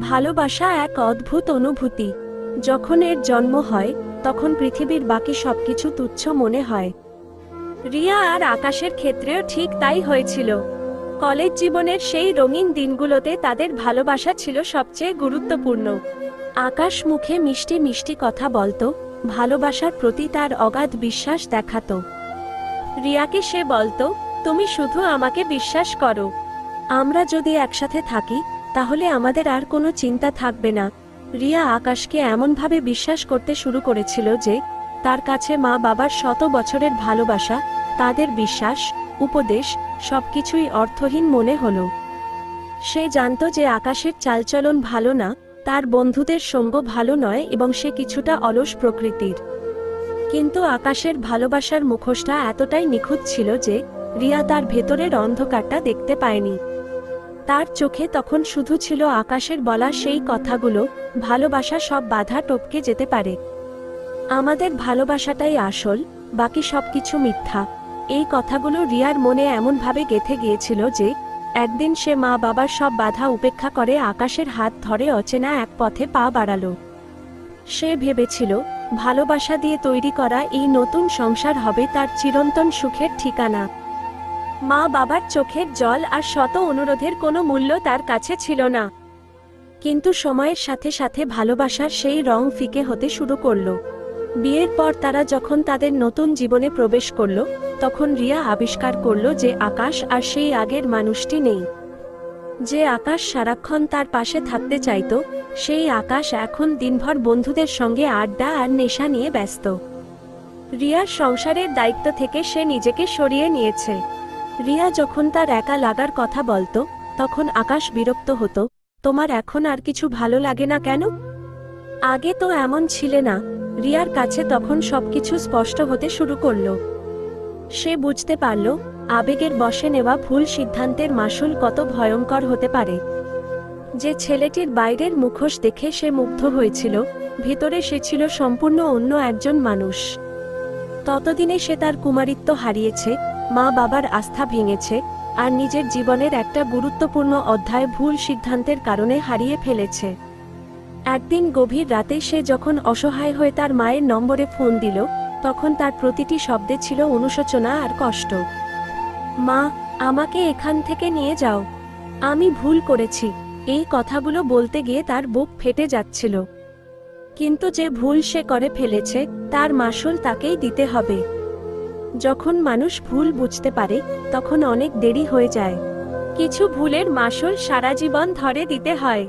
ভালোবাসা এক অদ্ভুত অনুভূতি। যখন এর জন্ম হয়, তখন পৃথিবীর বাকি সবকিছু তুচ্ছ মনে হয়। রিয়া আর আকাশের ক্ষেত্রেও ঠিক তাই হয়েছিল। কলেজ জীবনের সেই রঙিন দিনগুলোতে তাদের ভালোবাসা ছিল সবচেয়ে গুরুত্বপূর্ণ। আকাশ মুখে মিষ্টি মিষ্টি কথা বলতো, ভালোবাসার প্রতি তার অগাধ বিশ্বাস দেখাতো। রিয়াকে সে বলতো, তুমি শুধু আমাকে বিশ্বাস করো। আমরা যদি একসাথে থাকি তাহলে আমাদের আর কোনো চিন্তা থাকবে না। রিয়া আকাশকে এমনভাবে বিশ্বাস করতে শুরু করেছিল যে, তার কাছে মা বাবার শত বছরের ভালোবাসা, তাদের বিশ্বাস, উপদেশ, সবকিছুই অর্থহীন মনে হল। সে জানত যে আকাশের চালচলন ভালো না, তার বন্ধুদের সঙ্গ ভালো নয় এবং সে কিছুটা অলস প্রকৃতির। কিন্তু আকাশের ভালোবাসার মুখোশটা এতটাই নিখুঁত ছিল যে, রিয়া তার ভেতরের অন্ধকারটা দেখতে পায়নি। তার চোখে তখন শুধু ছিল আকাশের বলা সেই কথাগুলো, ভালোবাসা সব বাধা টপকে যেতে পারে। আমাদের ভালোবাসাটাই আসল, বাকি সবকিছু মিথ্যা। এই কথাগুলো রিয়ার মনে এমনভাবে গেথে গিয়েছিল যে, একদিন সে মা বাবার সব বাধা উপেক্ষা করে আকাশের হাত ধরে অচেনা এক পথে পা বাড়াল। সে ভেবেছিল, ভালোবাসা দিয়ে তৈরি করা এই নতুন সংসার হবে তার চিরন্তন সুখের ঠিকানা। মা বাবার চোখের জল আর শত অনুরোধের কোনো মূল্য তার কাছে ছিল না। কিন্তু সময়ের সাথে সাথে ভালোবাসার সেই রং ফিকে হতে শুরু করল। বিয়ের পর তারা যখন তাদের নতুন জীবনে প্রবেশ করল, তখন রিয়া আবিষ্কার করল যে আকাশ আর সেই আগের মানুষটি নেই। যে আকাশ সারাক্ষণ তার পাশে থাকতে চাইতো, সেই আকাশ এখন দিনভর বন্ধুদের সঙ্গে আড্ডা আর নেশা নিয়ে ব্যস্ত। রিয়ার সংসারের দায়িত্ব থেকে সে নিজেকে সরিয়ে নিয়েছে। রিয়া যখন তার একা লাগার কথা বলতো, তখন আকাশ বিরক্ত হতো, তোমার এখন আর কিছু ভালো লাগে না কেন? আগে তো এমন ছিলে না। রিয়ার কাছে তখন সবকিছু স্পষ্ট হতে শুরু করল। সে বুঝতে পারল, আবেগের বশে নেওয়া ভুল সিদ্ধান্তের মাসুল কত ভয়ঙ্কর হতে পারে। যে ছেলেটির বাইরের মুখোশ দেখে সে মুগ্ধ হয়েছিল, ভিতরে সে ছিল সম্পূর্ণ অন্য একজন মানুষ। ততদিনে সে তার কুমারিত্ব হারিয়েছে মা বাবার আস্থা ভেঙেছে আর নিজের জীবনের একটা গুরুত্বপূর্ণ অধ্যায় ভুল সিদ্ধান্তের কারণে হারিয়ে ফেলেছে। একদিন গভীর রাতে সে যখন অসহায় হয়ে তার মায়ের নম্বরে ফোন দিল, তখন তার প্রতিটি শব্দে ছিল অনুশোচনা আর কষ্ট। মা, আমাকে এখান থেকে নিয়ে যাও। আমি ভুল করেছি। এই কথাগুলো বলতে গিয়ে তার বুক ফেটে যাচ্ছিল। কিন্তু যে ভুল সে করে ফেলেছে, তার মাসুল তাকেই দিতে হবে। যখন মানুষ ভুল বুঝতে পারে, তখন অনেক দেরি হয়ে যায়। কিছু ভুলের মাসুল সারা জীবন ধরে দিতে হয়।